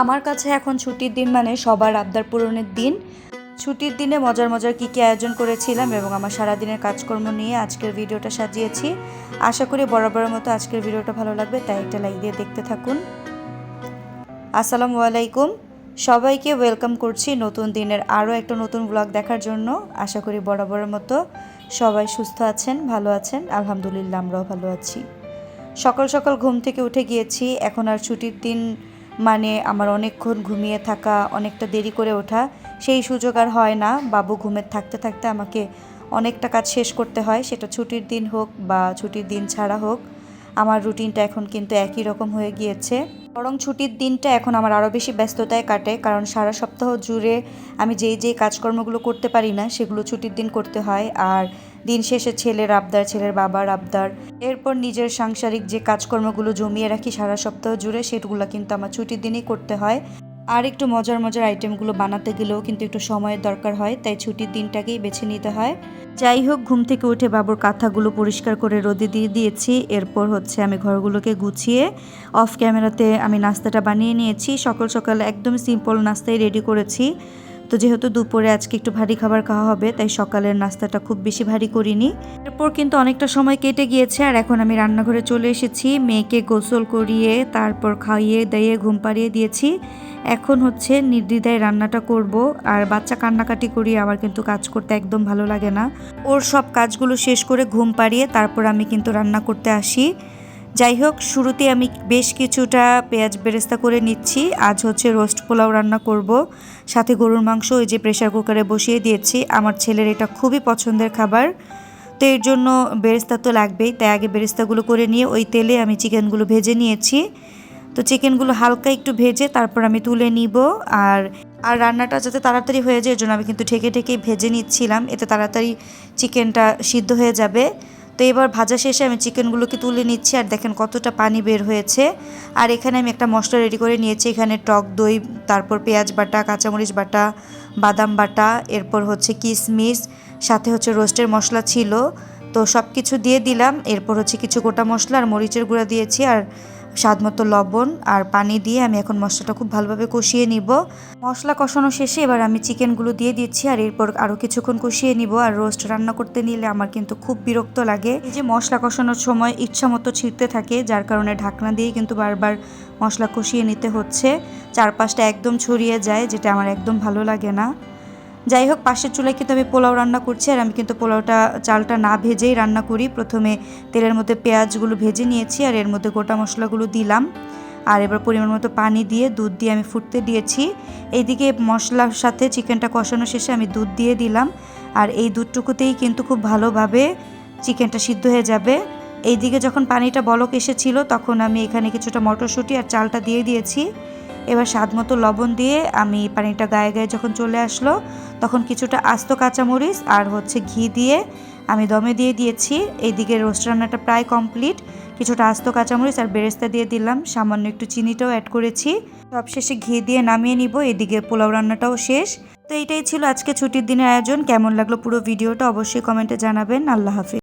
আমার কাছে এখন ছুটির দিন মানে সবার আবদার পূরণের দিন। ছুটির দিনে মজার মজার কী কী আয়োজন করেছিলাম এবং আমার সারাদিনের কাজকর্ম নিয়ে আজকের ভিডিওটা সাজিয়েছি। আশা করি বরাবরের মতো আজকের ভিডিওটা ভালো লাগবে, তাই একটা লাইক দিয়ে দেখতে থাকুন। আসসালামু আলাইকুম। সবাইকে ওয়েলকাম করছি নতুন দিনের আরও একটা নতুন ব্লগ দেখার জন্য। আশা করি বরাবরের মতো সবাই সুস্থ আছেন, ভালো আছেন, আলহামদুলিল্লাহ আমরাও ভালো আছি। সকাল সকাল ঘুম থেকে উঠে গিয়েছি, এখন আর ছুটির দিন মানে আমার অনেকক্ষণ ঘুমিয়ে থাকা, অনেকটা দেরি করে ওঠা, সেই সুযোগ আর হয় না। বাবু ঘুমের থাকতে থাকতে আমাকে অনেকটা কাজ শেষ করতে হয়, সেটা ছুটির দিন হোক বা ছুটির দিন ছাড়া হোক। আমার রুটিনটা এখন কিন্তু একই রকম হয়ে গিয়েছে। বরং ছুটির দিনটা এখন আমার আরও বেশি ব্যস্ততায় কাটে, কারণ সারা সপ্তাহ জুড়ে আমি যেই যেই কাজকর্মগুলো করতে পারি না, সেগুলো ছুটির দিন করতে হয়। আর দিন শেষে ছেলের আবদার, ছেলের বাবার আবদার, এরপর নিজের সাংসারিক যে কাজকর্মগুলো জমিয়ে রাখি সারা সপ্তাহ জুড়ে, সেগুলো কিন্তু আমার ছুটির দিনই করতে হয়। আর একটু মজার মজার আইটেমগুলো বানাতে গেলেও কিন্তু একটু সময়ের দরকার হয়, তাই ছুটির দিনটাকেই বেছে নিতে হয়। যাই হোক, ঘুম থেকে উঠে বাবুর কাঁথাগুলো পরিষ্কার করে রোদে দিয়ে দিয়েছি। এরপর হচ্ছে আমি ঘরগুলোকে গুছিয়ে অফ ক্যামেরাতে আমি নাস্তাটা বানিয়ে নিয়েছি। সকাল সকাল একদম সিম্পল নাস্তাই রেডি করেছি। তো যেহেতু দুপুরে আজকে একটু ভারী খাবার খাওয়া হবে, তাই সকালের নাস্তাটা খুব বেশি ভারী করিনি। এরপর কিন্তু অনেকটা সময় কেটে গিয়েছে, আর এখন আমি রান্নাঘরে চলে এসেছি। মেয়েকে গোসল করিয়ে, তারপর খাইয়ে দাইয়ে ঘুম পাড়িয়ে দিয়েছি। এখন হচ্ছে নির্দ্বিধায় রান্নাটা করব, আর বাচ্চা কান্নাকাটি করিয়ে আমার কিন্তু কাজ করতে একদম ভালো লাগে না। ওর সব কাজগুলো শেষ করে ঘুম পাড়িয়ে তারপর আমি কিন্তু রান্না করতে আসি। যাই হোক শুরুতে আমি বেশ কিছুটা পেঁয়াজ বেরেস্তা করে নিচ্ছি। আজ হচ্ছে রোস্ট পোলাও রান্না করব। সাথে গরুর মাংস, ওই যে প্রেশার কুকারে বসিয়ে দিয়েছি। আমার ছেলের এটা খুবই পছন্দের খাবার। তো এর জন্য বেরেস্তা তো লাগবেই। তাই আগে বেরেস্তাগুলো করে নিয়ে ওই তেলে আমি চিকেনগুলো ভেজে নিয়েছি। তো চিকেনগুলো হালকা একটু ভেজে তারপর আমি তুলে নিব। আর আর রান্নাটা যাতে তাড়াতাড়ি হয়ে যায়, এর জন্য আমি কিন্তু ঠেকে ঠেকে ভেজে নিচ্ছিলাম। এতে তাড়াতাড়ি চিকেনটা সিদ্ধ হয়ে যাবে। তো এবার ভাজা শেষে আমি চিকেনগুলোকে তুলে নিচ্ছি, আর দেখেন কতটা পানি বের হয়েছে। আর এখানে আমি একটা মশলা রেডি করে নিয়েছি, এখানে টক দই, তারপর পেঁয়াজ বাটা, কাঁচামরিচ বাটা, বাদাম বাটা, এরপর হচ্ছে কিশমিশ সাথে হচ্ছে রোস্টের মশলা ছিল। তো সব কিছু দিয়ে দিলাম, এরপর হচ্ছে কিছু গোটা মশলা আর মরিচের গুঁড়া দিয়েছি, আর স্বাদ মতো লবণ আর পানি দিয়ে আমি এখন মশলাটা খুব ভালোভাবে কষিয়ে নিব। মশলা কষানো শেষে এবার আমি চিকেনগুলো দিয়ে দিচ্ছি আর এরপর আরও কিছুক্ষণ কষিয়ে নিব আর রোস্ট রান্না করতে নিলে আমার কিন্তু খুব বিরক্ত লাগে। এই যে মশলা কষানোর সময় ইচ্ছা মতো ছিঁড়তে থাকে, যার কারণে ঢাকনা দিয়ে কিন্তু বারবার মশলা কষিয়ে নিতে হচ্ছে। চারপাশটা একদম ছড়িয়ে যায়, যেটা আমার একদম ভালো লাগে না। যাই হোক, পাশের চুলায় কিন্তু আমি পোলাও রান্না করছি আর আমি কিন্তু পোলাওটা, চালটা না ভেজেই রান্না করি। প্রথমে তেলের মধ্যে পেঁয়াজগুলো ভেজে নিয়েছি আর এর মধ্যে গোটা মশলাগুলো দিলাম। আর এবার পরিমাণ মতো পানি দিয়ে দুধ দিয়ে আমি ফুটতে দিয়েছি। এইদিকে মশলার সাথে চিকেনটা কষানো শেষে আমি দুধ দিয়ে দিলাম। আর এই দুধটুকুতেই কিন্তু খুব ভালোভাবে চিকেনটা সিদ্ধ হয়ে যাবে। এইদিকে যখন পানিটা বলক এসেছিল, তখন আমি এখানে কিছুটা মটরশুঁটি আর চালটা দিয়ে দিয়েছি। এবার স্বাদ মতো লবণ দিয়ে আমি পানিটা গায়ে গায়ে যখন চলে আসলো, তখন কিছুটা আস্ত কাঁচামরিচ আর হচ্ছে ঘি দিয়ে আমি দমে দিয়ে দিয়েছি। এইদিকে রোস্ট রান্নাটা প্রায় কমপ্লিট। কিছুটা আস্ত কাঁচামরিচ আর বেরেস্তা দিয়ে দিলাম। সামান্য একটু চিনিটাও অ্যাড করেছি। সবশেষে ঘি দিয়ে নামিয়ে নিব। এদিকে পোলাও রান্নাটাও শেষ। তো এইটাই ছিল আজকে ছুটির দিনের আয়োজন। কেমন লাগল পুরো ভিডিওটা অবশ্যই কমেন্টে জানাবেন। আল্লাহ হাফিজ।